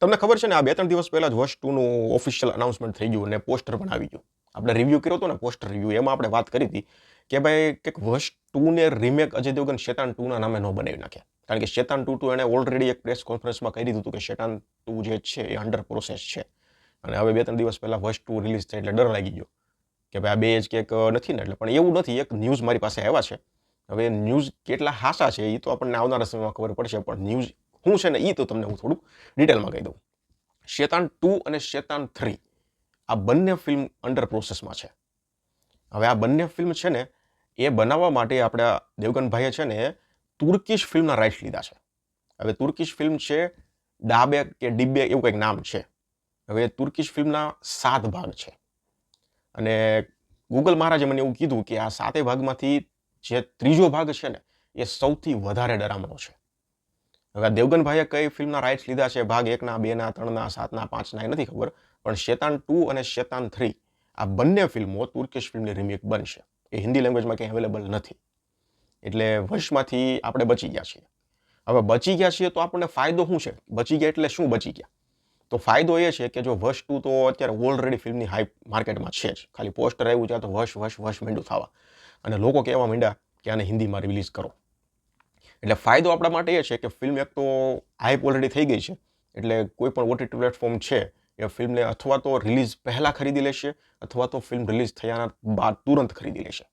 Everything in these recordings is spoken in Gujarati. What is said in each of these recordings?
તમને ખબર છે ને, આ બે ત્રણ દિવસ પહેલાં જ વર્ષ ટુનું ઓફિશિયલ અનાઉન્સમેન્ટ થઈ ગયું અને પોસ્ટર પણ આવી ગયું. આપણે રિવ્યૂ કર્યો હતો ને પોસ્ટર રિવ્યૂ એમાં આપણે વાત કરી હતી કે ભાઈ, કંઈક વર્ષ ટુને રિમેક અજય દેવગન શેતાન ટુના નામે ન બનાવી નાખ્યા. કારણ કે શેતાન ટુ ટુ એણે ઓલરેડી એક પ્રેસ કોન્ફરન્સમાં કહી દીધું હતું કે શેતાન ટુ જે છે એ અંડર પ્રોસેસ છે. અને હવે બે ત્રણ દિવસ પહેલાં વર્ષ ટુ રિલીઝ થાય એટલે ડર લાગી ગયો કે ભાઈ, આ બે જ કંઈક નથી ને, એટલે પણ એવું નથી, એક ન્યૂઝ મારી પાસે આવ્યા છે. હવે ન્યૂઝ કેટલા હાસા છે એ તો આપણને આવનારા સમયમાં ખબર પડશે, પણ ન્યૂઝ શું છે ને એ તો તમને હું થોડુંક ડિટેલમાં કહી દઉં. શેતાન ટુ અને શેતાન થ્રી આ બંને ફિલ્મ અંડર પ્રોસેસમાં છે. હવે આ બંને ફિલ્મ છે ને, એ બનાવવા માટે આપણા દેવગનભાઈએ છે ને તુર્કીશ ફિલ્મના રાઇટ્સ લીધા છે. હવે તુર્કીશ ફિલ્મ છે, ડાબે કે ડિબ્બે એવું કંઈક નામ છે. હવે તુર્કીશ ફિલ્મના સાત ભાગ છે. અને ગૂગલ મહારાજે મને એવું કીધું કે આ સાતે ભાગમાંથી જે ત્રીજો ભાગ છે ને, એ સૌથી વધારે ડરામણો છે. હવે દેવગનભાઈએ કઈ ફિલ્મના રાઇટ્સ લીધા છે? ભાગ એકના, બેના, ત્રણના, સાતના, પાંચના, એ નથી ખબર. પણ શેતાન ટુ અને શેતાન થ્રી આ બંને ફિલ્મો તુર્કીશ ફિલ્મની રિમેક બનશે. એ હિન્દી લેંગ્વેજમાં ક્યાંય અવેલેબલ નથી. એટલે વર્ષમાંથી આપણે બચી ગયા છીએ. હવે બચી ગયા છીએ તો આપણને ફાયદો શું છે? બચી ગયા એટલે શું બચી ગયા? તો ફાયદો એ છે કે જો વશ ટુ તો અત્યારે ઓલરેડી ફિલ્મની હાઈપ માર્કેટમાં છે જ. ખાલી પોસ્ટર આવ્યું છે તો વશ વશ વશ માંડ્યું થવા. અને લોકો કહેવા માંડ્યા કે આને હિન્દીમાં રિલીઝ કરો. એટલે ફાયદો આપણા માટે એ છે કે ફિલ્મ એક તો હાઈપ ઓલરેડી થઈ ગઈ છે. એટલે કોઈ પણ ઓટીટી પ્લેટફોર્મ છે એ ફિલ્મને અથવા તો રિલીઝ પહેલાં ખરીદી લેશે અથવા તો ફિલ્મ રિલીઝ થયાના બાદ તુરંત ખરીદી લેશે.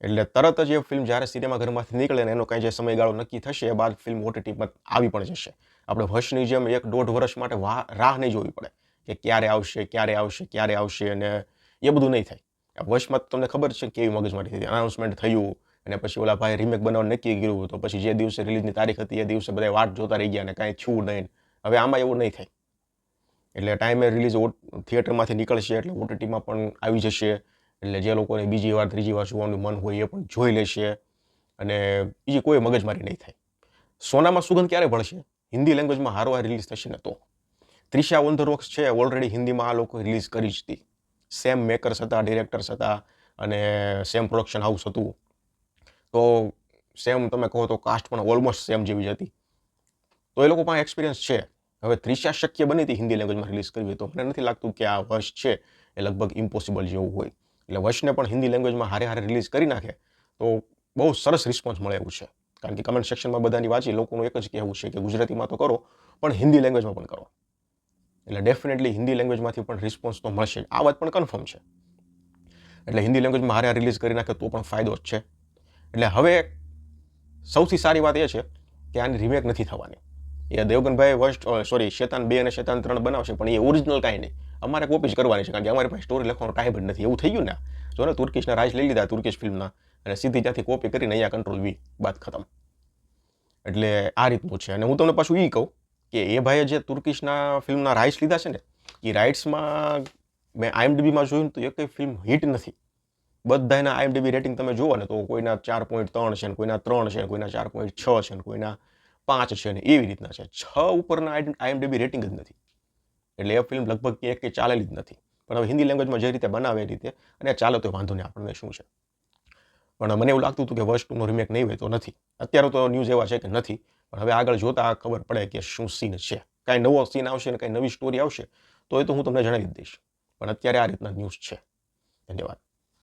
એટલે તરત જ એ ફિલ્મ જ્યારે સિનેમાઘરમાંથી નીકળે ને એનો કાંઈ જે સમયગાળો નક્કી થશે એ બાદ ફિલ્મ ઓટીટીમાં આવી પણ જશે. આપણે વર્ષની જેમ એક દોઢ વર્ષ માટે રાહ નહીં જોવી પડે કે ક્યારે આવશે ક્યારે આવશે ક્યારે આવશે અને એ બધું નહીં થાય. વર્ષમાં તમને ખબર છે કેવી મગજમારી થઈ અનાઉન્સમેન્ટ થયું અને પછી ઓલા ભાઈ રીમેક બનાવવાનું નક્કી કર્યું તો પછી જે દિવસે રિલીઝની તારીખ હતી એ દિવસે બધા વાટ જોતા રહી ગયા અને કાંઈ છું નહીં. હવે આમાં એવું નહીં થાય. એટલે ટાઈમે રિલીઝ થિયેટરમાંથી નીકળશે એટલે ઓટીટીમાં પણ આવી જશે. એટલે જે લોકોને બીજી વાર, ત્રીજી વાર જોવાનું મન હોય એ પણ જોઈ લેશે. અને બીજી કોઈ મગજમારી નહીં થાય. સોનામાં સુગંધ ક્યારે ભળશે? હિન્દી લેંગ્વેજમાં હારવાર રિલીઝ થશે ને તો. ત્રિશા ઓન છે. ઓલરેડી હિન્દીમાં આ લોકો રિલીઝ કરી જ હતી. સેમ મેકર્સ હતા ડિરેક્ટર્સ હતા અને સેમ પ્રોડક્શન હાઉસ હતું. તો સેમ તમે કહો તો કાસ્ટ પણ ઓલમોસ્ટ સેમ જેવી જ હતી. તો એ લોકો પાસે એક્સપિરિયન્સ છે. હવે ત્રિશા શક્ય બની હતી હિન્દી લેંગ્વેજમાં રિલીઝ કરવી તો. મને નથી લાગતું કે આ વર્ષ છે એ લગભગ ઇમ્પોસિબલ જેવું હોય. એટલે વર્ષને પણ હિન્દી લેંગ્વેજમાં હારે હારે રિલીઝ કરી નાખે તો બહુ સરસ રિસ્પોન્સ મળે એવું છે. કારણ કે કમેન્ટ સેક્શનમાં બધાની વાંચી લોકોનું એક જ કહેવું છે કે ગુજરાતીમાં તો કરો, પણ હિન્દી લેંગ્વેજમાં પણ કરો. એટલે ડેફિનેટલી હિન્દી લેંગ્વેજમાંથી પણ રિસ્પોન્સ તો મળશે. આ વાત પણ કન્ફર્મ છે. એટલે હિન્દી લેંગ્વેજમાં હારે રિલીઝ કરી નાખે તો પણ ફાયદો જ છે. એટલે હવે સૌથી સારી વાત એ છે કે આની રિમેક નથી થવાની. એ દેવગનભાઈ વર્ષ સોરી શેતાન બે અને શેતાન ત્રણ બનાવશે, પણ એ ઓરિજિનલ કાંઈ નહીં. અમારે કોપી જ કરવાની છે, કારણ કે અમારી પાસે સ્ટોરી લખવાનો ટાઈમ જ નથી. એવું થઈ ગયું ને? જો ને તુર્કીશના રાજ લઈ લીધા તુર્કીશ ફિલ્મના, અને સીધી ત્યાંથી કોપી કરીને અહીંયા કંટ્રોલ વી બાદ ખતમ. એટલે આ રીતનું છે. અને હું તમને પાછું એ કહું કે એ ભાઈએ જે તુર્કીશના ફિલ્મના રાઇટ્સ લીધા છે ને, એ રાઇટ્સમાં મેં આઈએમડીબીમાં જોયું તો એક ફિલ્મ હિટ નથી. બધાના આઈએમડીબી રેટિંગ તમે જુઓ ને તો કોઈના ચાર પોઈન્ટ ત્રણ છે ને કોઈના ત્રણ છે કોઈના ચાર પોઈન્ટ છ છે ને કોઈના પાંચ છે ને એવી રીતના છે. છ ઉપરના આઈએમડીબી રેટિંગ જ નથી. એટલે એ ફિલ્મ લગભગ એક કે ચાલેલી જ નથી. પણ હવે હિન્દી લેંગ્વેજમાં જે રીતે બનાવે એ રીતે, અને ચાલો તો વાંધો નહીં આપણને શું છે. પણ મને એવું લાગતું હતું કે વર્ષ ટુનો રિમેક નહીં હોય તો નથી. અત્યારે તો ન્યૂઝ એવા છે કે નથી. પણ હવે આગળ જોતા ખબર પડે કે શું સીન છે. કાંઈ નવો સીન આવશે ને કાંઈ નવી સ્ટોરી આવશે, તો એ તો હું તમને જણાવી દઈશ. પણ અત્યારે આ રીતના ન્યૂઝ છે. ધન્યવાદ.